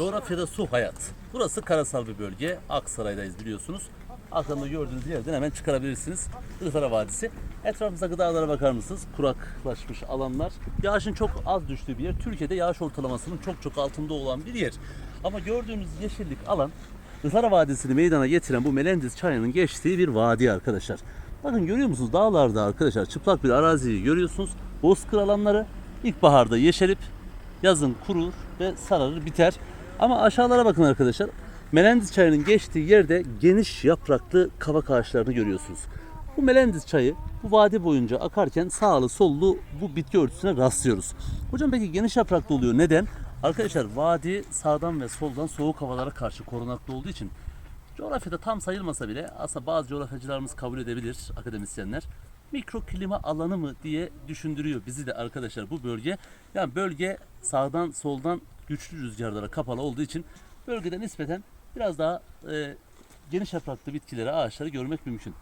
Coğrafyada su hayat. Burası karasal bir bölge. Aksaray'dayız biliyorsunuz. Arkamda gördüğünüz yerden hemen çıkarabilirsiniz. Ihlara Vadisi. Etrafımıza gıdalara bakar mısınız? Kuraklaşmış alanlar. Yağışın çok az düştüğü bir yer. Türkiye'de yağış ortalamasının çok çok altında olan bir yer. Ama gördüğünüz yeşillik alan Ihlara Vadisi'ni meydana getiren bu Melendiz çayının geçtiği bir vadi arkadaşlar. Bakın görüyor musunuz dağlarda arkadaşlar çıplak bir araziyi görüyorsunuz. Bozkır alanları ilkbaharda yeşerip yazın kurur ve sararır biter. Ama aşağılara bakın arkadaşlar. Melendiz çayının geçtiği yerde geniş yapraklı kavak ağaçlarını görüyorsunuz. Bu Melendiz çayı bu vadi boyunca akarken sağlı sollu bu bitki örtüsüne rastlıyoruz. Hocam peki geniş yapraklı oluyor. Neden? Arkadaşlar vadi sağdan ve soldan soğuk havalara karşı korunaklı olduğu için Coğrafyada tam sayılmasa bile aslında bazı coğrafyacılarımız kabul edebilir akademisyenler. Mikro klima alanı mı diye düşündürüyor bizi de arkadaşlar bu bölge. Yani bölge sağdan soldan güçlü rüzgarlara kapalı olduğu için bölgede nispeten biraz daha e, geniş yapraklı bitkileri, ağaçları görmek mümkün.